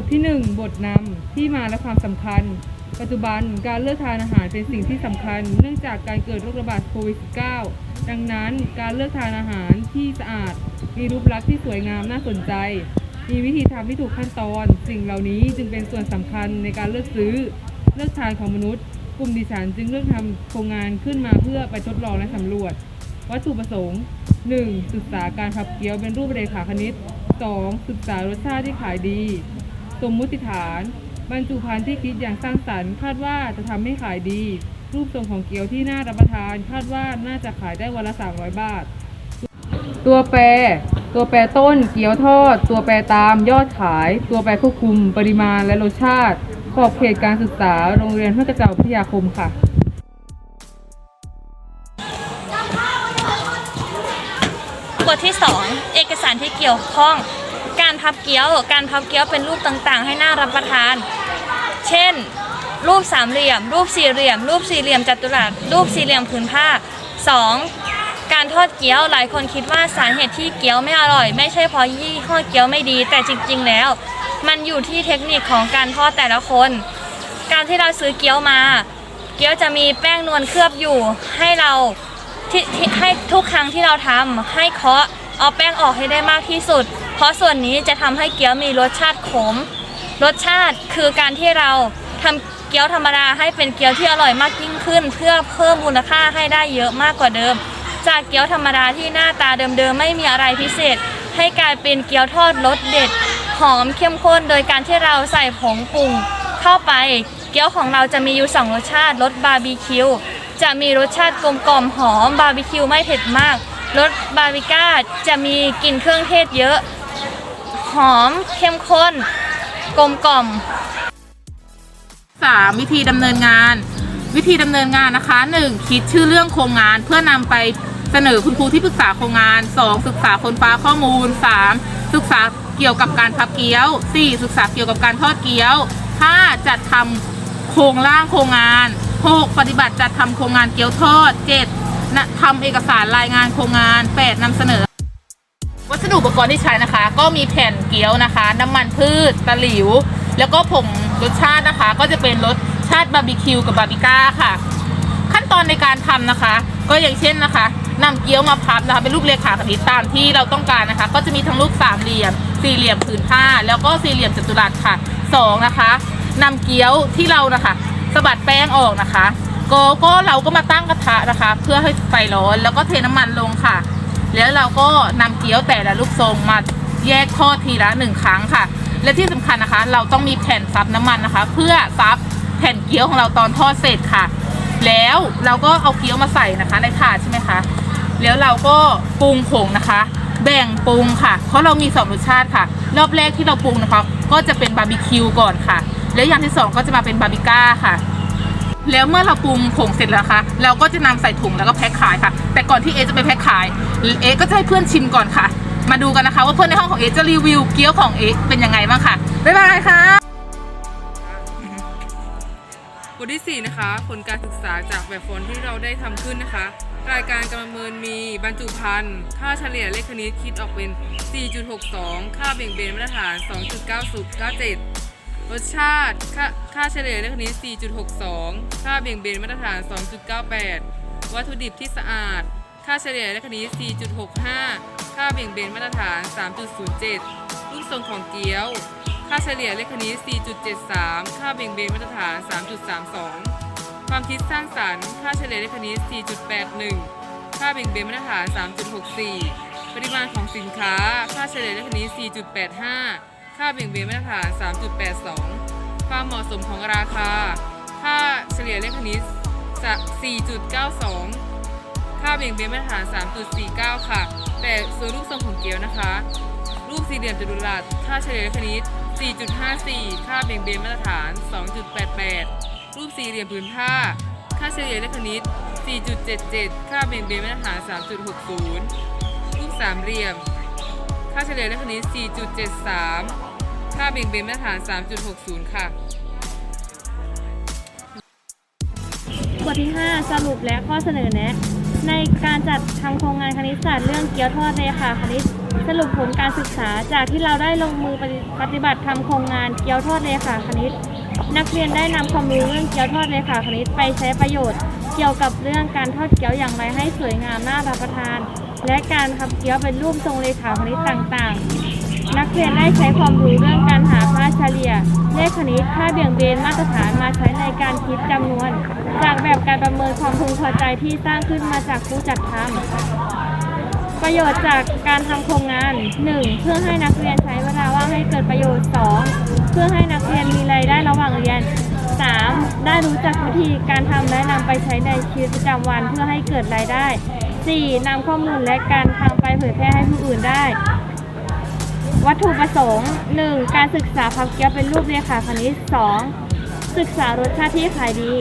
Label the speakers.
Speaker 1: ทที่ 1 บทนำที่มาและความสำคัญ ปัจจุบันการเลือกทานอาหารเป็นสิ่งที่สำคัญ เนื่องจากการเกิดโรคระบาดโควิด -19 ดังนั้นการเลือกทานอาหารที่สะอาด มีรูปลักษณ์ที่สวยงามน่าสนใจ มีวิธีทำที่ถูกขั้นตอน สิ่งเหล่านี้จึงเป็นส่วนสำคัญในการเลือกซื้อ เลือกทานของมนุษย์ กลุ่มดิฉันจึงเลือกทำโครงงานขึ้นมาเพื่อไปทดลองและสำรวจ วัตถุประสงค์ 1. ศึกษาการพับเกี๊ยวเป็นรูปเรขาคณิต 2. ศึกษารสชาติที่ขายดี สมมุติฐาน บรรจุภัณฑ์ที่คิดอย่างสร้างสรรค์ คาดว่าจะทำให้ขายดี รูปทรงของเกี๊ยวที่น่ารับประทาน คาดว่าน่าจะขายได้วันละ 300 บาท ตัวแปร ตัวแปรต้น เกี๊ยวทอด ตัวแปรตามยอดขาย ตัวแปรควบคุม ปริมาณและรสชาติ ขอบเขตการศึกษา โรงเรียนห้วยกระเจ้าพิยาคมค่ะ
Speaker 2: บทที่ 2 เอกสารที่เกี่ยวข้อง การพับเกี๊ยว การพับเกี๊ยวเป็นรูปต่างๆ ให้น่ารับประทาน เช่น รูปสามเหลี่ยม รูปสี่เหลี่ยม รูปสี่เหลี่ยมจัตุรัส รูปสี่เหลี่ยมผืนผ้า 2. การทอดเกี๊ยวหลายคนคิดว่าสาเหตุที่เกี๊ยวไม่อร่อย ไม่ใช่เพราะยี่ห้อเกี๊ยวไม่ดี แต่จริง ๆ แล้ว มันอยู่ที่เทคนิคของการทอดแต่ละคน การที่เราซื้อเกี๊ยวมา เกี๊ยวจะมีแป้งนวลเคลือบอยู่ ให้เราที่ให้ทุกครั้งที่เราทำให้เคาะเอาแป้งออกให้ได้มากที่สุด เพราะส่วนนี้จะทำให้เกี๊ยวมีรสชาติขม รสชาติคือการที่เราทำเกี๊ยวธรรมดาให้เป็นเกี๊ยวที่อร่อยมากยิ่งขึ้น เพื่อเพิ่มมูลค่าให้ได้เยอะมากกว่าเดิม จากเกี๊ยวธรรมดาที่หน้าตาเดิมๆไม่มีอะไรพิเศษ ให้กลายเป็นเกี๊ยวทอดรสเด็ดหอมเข้มข้น โดยการที่เราใส่ผงปรุงเข้าไป เกี๊ยวของเราจะมีอยู่สองรสชาติรสบาร์บีคิวจะมีรสชาติกลมกล่อมหอมบาร์บีคิวไม่เผ็ดมากรสบาร์บีก้าจะมีกลิ่นเครื่องเทศเยอะ อม เข้มข้น กลมกล่อม
Speaker 3: สามวิธีดำเนินงาน วิธีดำเนินงานนะคะ 1. คิดชื่อเรื่องโครงงานเพื่อนำไปเสนอคุณครูที่ปรึกษาโครงงาน 2. ศึกษาคนฟ้าข้อมูล 3. ศึกษาเกี่ยวกับการพับเกี๊ยว 4. ศึกษาเกี่ยวกับการทอดเกี๊ยว 5. จัดทำโครงร่างโครงงาน 6. ปฏิบัติจัดทำโครงงานเกี๊ยวทอด 7. นะทำเอกสารรายงานโครงงาน 8. นำเสนอ ดุอุปกรณ์ที่ใช้นะคะ ก็มีแผ่นเกี๊ยวนะคะ น้ำมันพืชตะหลิว แล้วก็ผงรสชาตินะคะ ก็จะเป็นรสชาติบาร์บีคิวกับบาร์บีก้าค่ะ ขั้นตอนในการทำนะคะ ก็อย่างเช่นนะคะนำเกี๊ยวมาพับนะคะ เป็นรูปเรขาคณิตตามที่เราต้องการนะคะ ก็จะมีทั้งรูปสามเหลี่ยม สี่เหลี่ยมผืนผ้า แล้วก็สี่เหลี่ยมจัตุรัสค่ะสองนะคะนำเกี๊ยวที่เรานะคะสะบัดแป้งออกนะคะก็ก็เราก็มาตั้งกระทะนะคะ เพื่อให้ไฟร้อนแล้วก็เทน้ำมันลงค่ะ แล้วเราก็นำเกี๊ยวแต่ละลูกทรงมาแยกทอดทีละหนึ่งครั้งค่ะ และที่สำคัญนะคะ เราต้องมีแผ่นซับน้ำมันนะคะ เพื่อซับแผ่นเกี๊ยวของเราตอนทอดเสร็จค่ะ แล้วเราก็เอาเกี๊ยวมาใส่นะคะในถาดใช่ไหมคะแล้วเราก็ปรุงผงนะคะ แบ่งปรุงค่ะ เพราะเรามีสองรสชาติค่ะ รอบแรกที่เราปรุงนะคะ ก็จะเป็นบาร์บีคิวก่อนค่ะ แล้วอย่างที่สองก็จะมาเป็นบาร์บีก้าค่ะ แล้วเมื่อเราปรุงผงเสร็จแล้วคะเราก็จะนำใส่ถุงแล้วก็แพ็คขายค่ะ แต่ก่อนที่เอจะไปแพ็คขายเอก็จะให้เพื่อนชิมก่อนค่ะ มาดูกันนะคะ ว่าเพื่อนในห้องของเอจะรีวิวเกี๊ยวของเอเป็นยังไงบ้างค่ะบ๊ายบายค่ะ
Speaker 1: บทที่ 4 นะคะผลการศึกษาจากแบบฟอนที่เราได้ทำขึ้นนะคะ รายการการประเมินมีบรรจุภัณฑ์ค่าเฉลี่ยเลขคณิตคิดออกเป็น 4.62 ค่าเบี่ยงเบนมาตรฐาน 2.9097 รสชาติ ค่าค่าเฉลี่ยเลขคณิต4.62 ค่าเบี่ยงเบนมาตรฐาน 2.98 วัตถุดิบที่สะอาด ค่าเฉลี่ยเลขคณิต4.65 ค่าเบี่ยงเบนมาตรฐาน 3.07 รูปทรงของเกี๊ยว ค่าเฉลี่ยเลขคณิต4.73 ค่าเบี่ยงเบนมาตรฐาน 3.32 ความคิดสร้างสรรค์ ค่าเฉลี่ยเลขคณิต4.81 ค่าเบี่ยงเบนมาตรฐาน 3.64 ปริมาณของสินค้า ค่าเฉลี่ยเลขคณิต4.85 ค่าเบี่ยงเบนมาตรฐาน 3.82 ความเหมาะสมของราคา ค่าเฉลี่ยเลขคณิต 4.92 ค่าเบี่ยงเบนมาตรฐาน 3.49 ค่ะ แต่ส่วนรูปทรงของเกลียวนะคะ รูปสี่เหลี่ยมจัตุรัส ค่าเฉลี่ยเลขคณิต 4.54 ค่าเบี่ยงเบนมาตรฐาน 2.88 รูปสี่เหลี่ยมผืนผ้า ค่าเฉลี่ยเลขคณิต 4.77 ค่าเบี่ยงเบนมาตรฐาน 3.60 รูปสามเหลี่ยม ค่าเฉลี่ยเลขคณิต4.73 ค่าเบี่ยงเบนมาตรฐาน 3.60 ค่ะ
Speaker 4: บทที่ 5 สรุปและข้อเสนอแนะ ในการจัดทำโครงงานคณิตศาสตร์เรื่องเกี๊ยวทอดในค่ะคณิต
Speaker 2: สรุปผลการศึกษาจากที่เราได้ลงมือปฏิบัติทำโครงงานเกี๊ยวทอดเลขาคณิต นักเรียนได้นำความรู้เรื่องเกี๊ยวทอดเลขาคณิตไปใช้ประโยชน์ เกี่ยวกับเรื่องการทอดเกี๊ยวอย่างไรให้สวยงามน่ารับประทาน และการทำเกี๊ยวเป็นรูปทรงเลขาคณิตต่างๆ นักเรียนได้ใช้ความรู้เรื่องการหาค่าเฉลี่ย เลขคณิตค่าเบี่ยงเบนมาตรฐานมาใช้ในการคิดจำนวน จากแบบการประเมินความพึงพอใจที่สร้างขึ้นมาจากผู้จัดทำประโยชน์จากการทำโครงงาน 1. เพื่อให้นักเรียนใช้เวลาว่างให้เกิดประโยชน์ 2. เพื่อให้นักเรียนมีรายได้ระหว่างเรียน 3. ได้รู้จักวิธีการทำและนำไปใช้ในชีวิตประจำวันเพื่อให้เกิดรายได้ 4. นำข้อมูลและการทำไปเผยแพร่ให้ผู้อื่นได้ วัตถุประสงค์ 1. การศึกษาพับเกี๊ยวเป็นรูปเรียขาคณิต 2. ศึกษารสชาติที่ขายดี